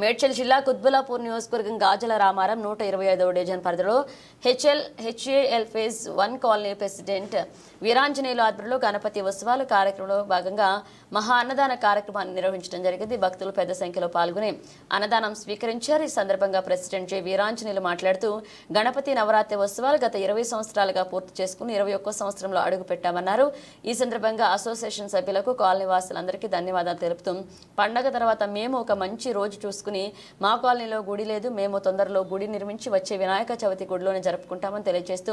మేడ్చల్ జిల్లా కుత్బులాపూర్ నియోజకవర్గం గాజల రామారం నూట ఇరవై ఐదవ డివిజన్ పరిధిలో HL HAL phase one colony president Veeranjaneyulu ఆధ్వర్యంలో గణపతి ఉత్సవాలు కార్యక్రమంలో భాగంగా మహా అన్నదాన కార్యక్రమాన్ని నిర్వహించడం జరిగింది. భక్తులు పెద్ద సంఖ్యలో పాల్గొని అన్నదానం స్వీకరించారు. ఈ సందర్భంగా ప్రెసిడెంట్ జె. వీరాంజనేయులు మాట్లాడుతూ గణపతి నవరాత్రి ఉత్సవాలు గత ఇరవై సంవత్సరాలుగా పూర్తి చేసుకుని ఇరవై ఒక్క సంవత్సరంలో అడుగు పెట్టామన్నారు. ఈ సందర్భంగా అసోసియేషన్ సభ్యులకు కాలనీ వాసులందరికీ ధన్యవాదాలు తెలుపుతూ పండగ తర్వాత మేము ఒక మంచి రోజు చూసుకుని తీసుకుని మా కాలనీలో గుడి లేదు. మేము తొందరలో గుడి నిర్మించి వచ్చే వినాయక చవితి గుడిలోనే జరుపుకుంటామని తెలియజేస్తూ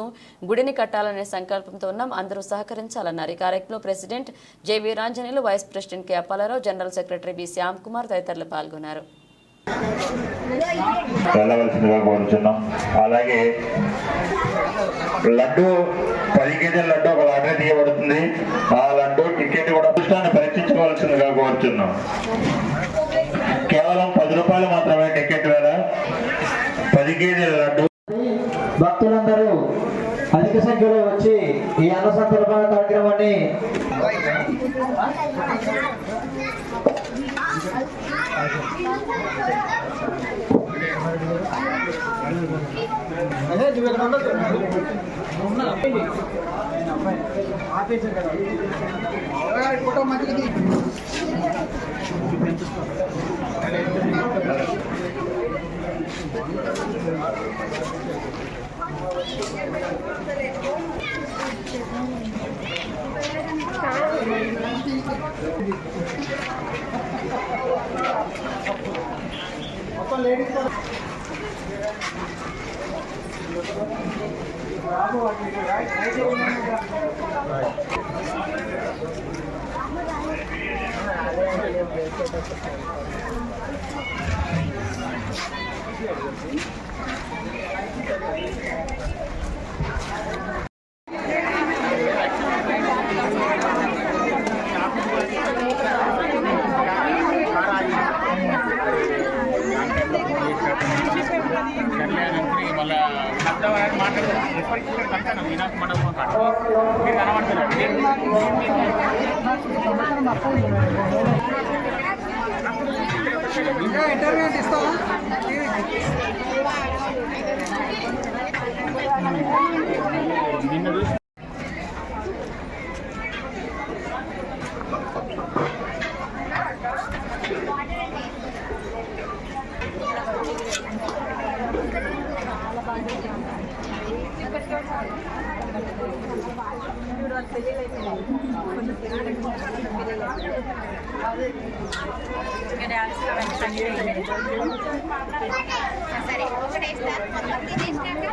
గుడిని కట్టాలనే సంకల్పంతో ఉన్నాం. అందరూ సహకరించాలన్నారు. ఈ కార్యక్రమంలో president JV Veeranjaneyulu vice president K Appalarao general secretary B Shyam Kumar తదితరులు పాల్గొన్నారు. వెళ్ళవలసిందిగా కోరుచున్నాం. అలాగే లడ్డు పది కేజీల లడ్డు ఒక లాటరీ తీయబడుతుంది. ఆ లడ్డు టికెట్ కూడా అదృష్టాన్ని పరీక్షించవలసిందిగా కోరుచున్నాం. రూపాయలు మాత్రమే టికెట్ వేర పది కేజీల లడ్డు. భక్తులందరూ అధిక సంఖ్యలో వచ్చి ఈ అన్న సంతర్పణ కార్యక్రమాన్ని Bravo, right? Right. ಕಲ್ಯಾಣ ಮಲ್ಲ ಶಬ್ದವಾಗಿ ಮಾತಾಡಿದ್ರೆ ರಿಫರ್ ಮಾಡ್ತಾರೆ ನಾವು ಏನಾದ್ರು ಮಾಡೋದು కాదు మీరు కనబడుతున్నారు నిన్న సరే ఒకటేస్తారు మొత్తం తినేసినాక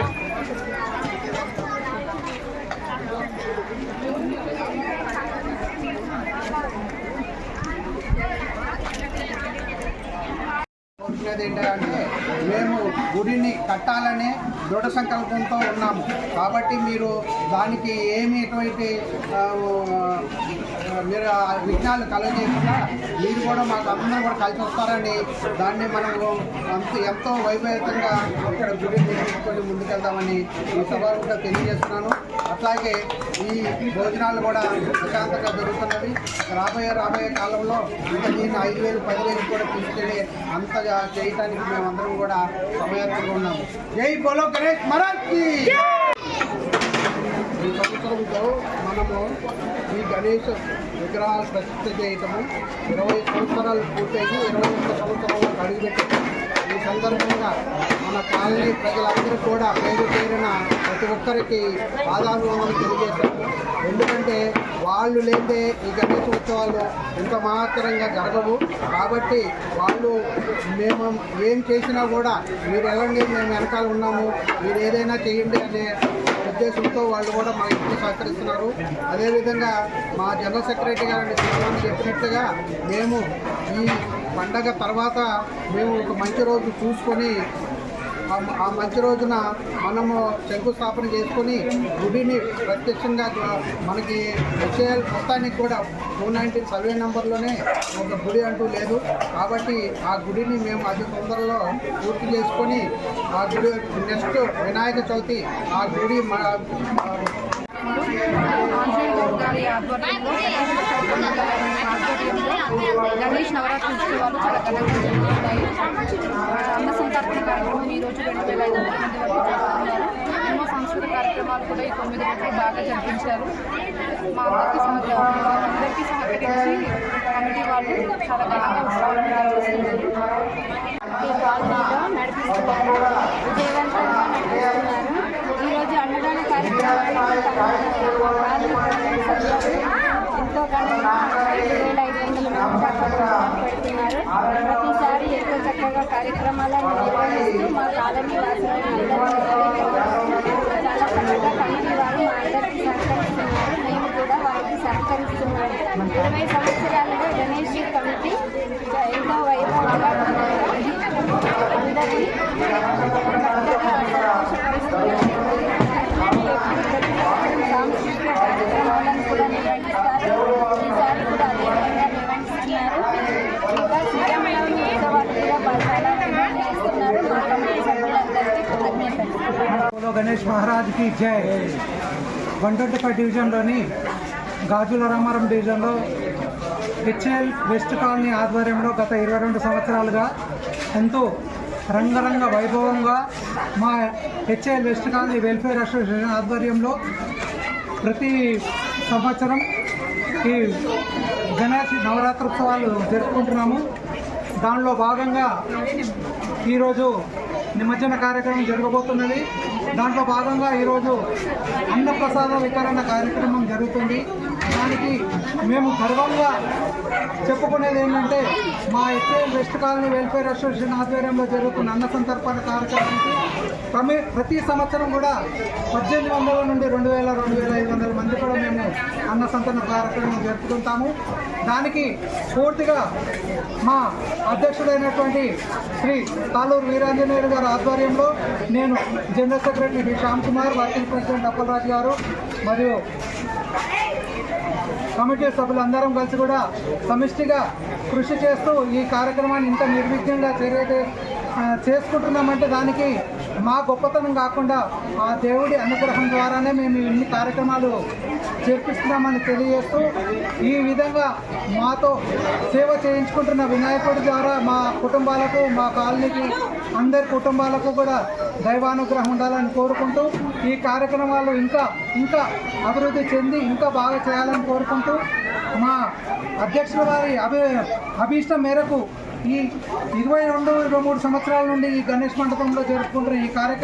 గుడిని కట్టాలనే దృఢ సంకల్పంతో ఉన్నాము. కాబట్టి మీరు దానికి ఏమి ఎటువంటి మీరు ఆ విఘ్నాలు కలగజేయకుండా మీరు కూడా మాకు అందరూ కూడా కలిసి వస్తారని దాన్ని మనము అంత ఎంతో వైభవంతంగా ఇక్కడ గుడి నిర్మించుకొని ముందుకెళ్దామని ఈ సభగా తెలియజేస్తున్నాను. అట్లాగే ఈ భోజనాలు కూడా ప్రశాంతంగా జరుగుతున్నవి. రాబోయే రాబోయే కాలంలో ఇంకా దీన్ని ఐదు వేలు పదివేలు కూడా తీసుకెళ్ళి అంతగా చేయటానికి మేమందరం కూడా సమయాత్మకంగా ఉన్నాము. జై బోలో గణేష్ మహారాజ్కి ఈ సంవత్సరంతో మనము ఈ గణేష్ విగ్రహాలు ప్రసిద్ధ చేయటము. ఇరవై సంవత్సరాలు పూర్తయి ఇరవై ఒక్క సంవత్సరాలు అడుగుపెట్టాము ఈ సందర్భంగా మన కాలనీ ప్రజలందరూ కూడా పేరు పేరిన ప్రతి ఒక్కరికి ఆదాభిమానం తెలియజేశారు. ఎందుకంటే వాళ్ళు లేదే ఈ గణేష ఉత్సవాలు ఇంత మాత్రంగా జరగవు. కాబట్టి వాళ్ళు మేము ఏం చేసినా కూడా మీరు ఎలాంటి మేము వెనకాల ఉన్నాము. మీరు ఏదైనా చేయండి అనే ఉద్దేశంతో వాళ్ళు కూడా మా ఇంటికి సహకరిస్తున్నారు. అదేవిధంగా మా జనరల్ సెక్రటరీ గారు శ్రీరామ్ చెప్పినట్లుగా మేము ఈ పండగ తర్వాత మేము ఒక మంచి రోజు చూసుకొని ఆ- మధ్య మంచి రోజున మనము శంకుస్థాపన చేసుకొని గుడిని ప్రత్యక్షంగా మనకి హెచ్ఏఎల్ మొత్తానికి కూడా టూ నైన్టీన్ సర్వే నెంబర్లోనే ఒక గుడి అంటూ లేదు. కాబట్టి ఆ గుడిని మేము అతి తొందరలో పూర్తి చేసుకొని ఆ గుడి నెక్స్ట్ వినాయక చవితి ఆ గుడి మన ఆధ్వర్యంలో ఆధ్వర్యంలో గణేష్ నవరాత్రి ఉత్సవాలు చాలా ఘనంగా జరుగుతున్నాయి. అన్న సంతర్పణ కార్యక్రమం ఈ రోజు రెండు వేల ఐదు వందల మంది వరకు జరుపుతున్నారు ఎన్నో సంస్కృతి కార్యక్రమాలు కూడా ఈ తొమ్మిది రోజులు బాగా జరిపించారు. మా అందరికీ సహ అందరికీ సహకరించి కమిటీ వాళ్ళు చాలా ఘనంగా ఉత్సవాలు నిర్వహిస్తున్నారు. ఈ కాలనీలో నడిపిస్తున్నారు విజయవంతంగా నడిపిస్తున్నారు ఈరోజు అన్నదాన కార్యక్రమానికి ఎంతో ఘనంగా ఐదు వేల ఐదు వందల మంది దాకా భోజనాలు పెడుతున్నారు ప్రతిసారి ఎంతో చక్కగా కార్యక్రమాలను నిర్వహిస్తూ మా కాలనీ వాసులను చాలా చక్కగా కమిటీ వారు మా అందరికీ సహకరిస్తున్నారు మేము కూడా వారికి సహకరిస్తున్నాము ఇరవై సంవత్సరాలుగా గణేష్ కమిటీ ఎంతో వైభవంగా అందరినీ సాంస్కృతిక కార్యక్రమాలను కూడా నిర్వహిస్తారు ఈసారి కూడా అదే విధంగా నిర్వహిస్తున్నారు ఇంకా శ్రీరామనవమి ఉత్సవాలు కూడా చాలా నిర్వహిస్తున్నారు మా కమిటీ సభ్యులందరికీ కృతజ్ఞతలు బోలో గణేష్ మహారాజ్కి జై. వన్ ట్వంటీ ఫైవ్ డివిజన్లోని గాజుల రామారం డివిజన్లో హెచ్ఎల్ వెస్ట్ కాలనీ ఆధ్వర్యంలో గత ఇరవై రెండు సంవత్సరాలుగా ఎంతో రంగరంగ వైభవంగా మా HL west colony welfare association ఆధ్వర్యంలో ప్రతి సంవత్సరం ఈ గణేష్ నవరాత్రోత్సవాలు జరుపుకుంటున్నాము. దానిలో భాగంగా ఈరోజు నిమజ్జన కార్యక్రమం జరగబోతున్నది. దాంట్లో భాగంగా ఈరోజు అన్నప్రసాద వితరణ కార్యక్రమం జరుగుతుంది. దానికి మేము గర్వంగా చెప్పుకునేది ఏంటంటే మా HAL west colony welfare association ఆధ్వర్యంలో జరుగుతున్న అన్న సంతర్పణ కార్యక్రమానికి ప్రమి ప్రతి సంవత్సరం కూడా పద్దెనిమిది వందల నుండి రెండు వేల రెండు వేల ఐదు వందల మంది కూడా మేము అన్న సంతరణ కార్యక్రమం జరుపుకుంటాము. దానికి పూర్తిగా మా అధ్యక్షుడైనటువంటి శ్రీ తాలూరు వీరాంజనేయుడు గారి ఆధ్వర్యంలో నేను general secretary D. Shyam Kumar working president Appalaraju గారు మరియు కమిటీ సభ్యులందరం కలిసి కూడా సమిష్టిగా కృషి చేస్తూ ఈ కార్యక్రమాన్ని ఇంత నిర్విఘ్నంగా చేరైతే చేసుకుంటున్నామంటే దానికి మా గొప్పతనం కాకుండా ఆ దేవుడి అనుగ్రహం ద్వారానే మేము ఇన్ని కార్యక్రమాలు చేపిస్తున్నామని తెలియజేస్తూ ఈ విధంగా మాతో సేవ చేయించుకుంటున్న వినాయకుడి ద్వారా మా కుటుంబాలకు మా కాలనీకి అందరి కుటుంబాలకు కూడా దైవానుగ్రహం ఉండాలని కోరుకుంటూ ఈ కార్యక్రమాలు ఇంకా ఇంకా అభివృద్ధి చెంది ఇంకా బాగా చేయాలని కోరుకుంటూ మా అధ్యక్షుల వారి అభి అభీష్టం మేరకు ఈ ఇరవై రెండు ఇరవై మూడు సంవత్సరాల నుండి ఈ గణేష్ మండపంలో జరుపుకుంటున్న ఈ కార్యక్రమం